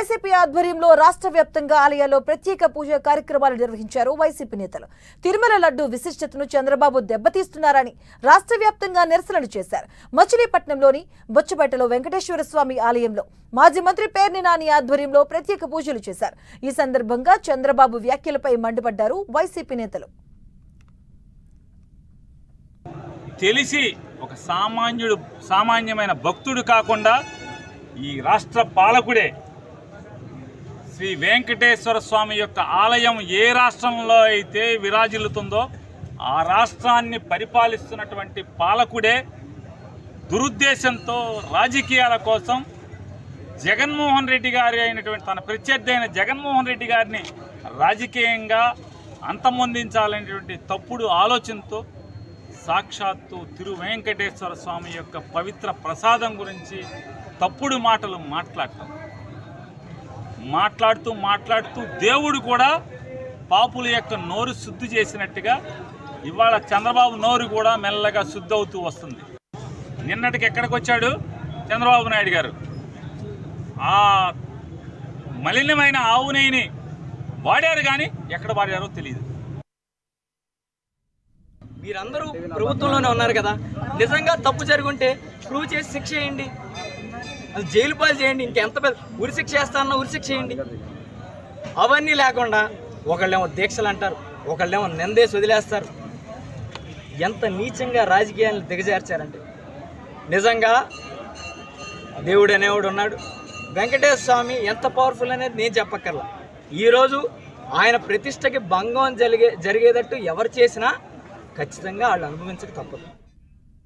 YCP ఆధ్వర్యంలో రాష్ట్ర వ్యాప్తంగా ఆలయాల్లో ప్రత్యేక పూజ కార్యక్రమాలు నిర్వహించారు వైసీపీ నేతలు. తిరుమల లడ్డు విశిష్టతను చంద్రబాబు దెబ్బతీస్తున్నారని రాష్ట్ర వ్యాప్తంగా నిరసనలు చేశారు. మచిలీపట్నంలోని బొచ్చపేటలో వెంకటేశ్వర స్వామి ఆలయంలో మాజీ మంత్రి పేర్ని నాని ఆధ్వర్యంలో ప్రత్యేక పూజలు చేశారు. ఈ సందర్భంగా చంద్రబాబు వ్యాఖ్యలపై మండిపడ్డారు వైసీపీ నేతలు. తెలిసి ఒక సామాన్యుడు సామాన్యమైన భక్తుడు కాకుండా ఈ రాష్ట్ర పాలకుడే శ్రీ వెంకటేశ్వర స్వామి యొక్క ఆలయం ఏ రాష్ట్రంలో అయితే విరాజిల్లుతుందో ఆ రాష్ట్రాన్ని పరిపాలిస్తున్నటువంటి పాలకుడే దురుద్దేశంతో రాజకీయాల కోసం జగన్మోహన్ రెడ్డి గారి అయినటువంటి తన ప్రత్యర్థి అయిన జగన్మోహన్ రెడ్డి గారిని రాజకీయంగా అంతమొందించాలనేటువంటి తప్పుడు ఆలోచనతో సాక్షాత్తు తిరు వెంకటేశ్వర స్వామి యొక్క పవిత్ర ప్రసాదం గురించి తప్పుడు మాటలు మాట్లాడటం. మాట్లాడుతూ మాట్లాడుతూ దేవుడు కూడా పాపుల యొక్క నోరు శుద్ధి చేసినట్టుగా ఇవాళ చంద్రబాబు నోరు కూడా మెల్లగా శుద్ధి అవుతూ వస్తుంది. నిన్నటికి ఎక్కడికి వచ్చాడు? చంద్రబాబు నాయుడు గారు. ఆ మలినమైన ఆవు నెయ్యిని వాడారు కానీ ఎక్కడ వాడారో తెలియదు మీరందరూ ప్రభుత్వంలోనే ఉన్నారు కదా. నిజంగా తప్పు జరుగుంటే ప్రూవ్ చేసి శిక్ష చేయండి అది జైలు పాలు చేయండి ఇంకెంత పెద్ద ఉరిశిక్ష చేస్తానన్నా ఉరిశిక్ష చేయండి. అవన్నీ లేకుండా ఒకళ్ళేమో దీక్షలు అంటారు ఒకళ్ళేమో నిందేసి వదిలేస్తారు. ఎంత నీచంగా రాజకీయాలను దిగజార్చారంటే. నిజంగా దేవుడు అనేవాడు ఉన్నాడు. వెంకటేశ్వర స్వామి ఎంత పవర్ఫుల్ అనేది నేను చెప్పక్కర్లా. ఈరోజు ఆయన ప్రతిష్టకి భంగం జరిగే జరిగేటట్టు ఎవరు చేసినా ఖచ్చితంగా వాళ్ళు అనుభవించక తప్పదు.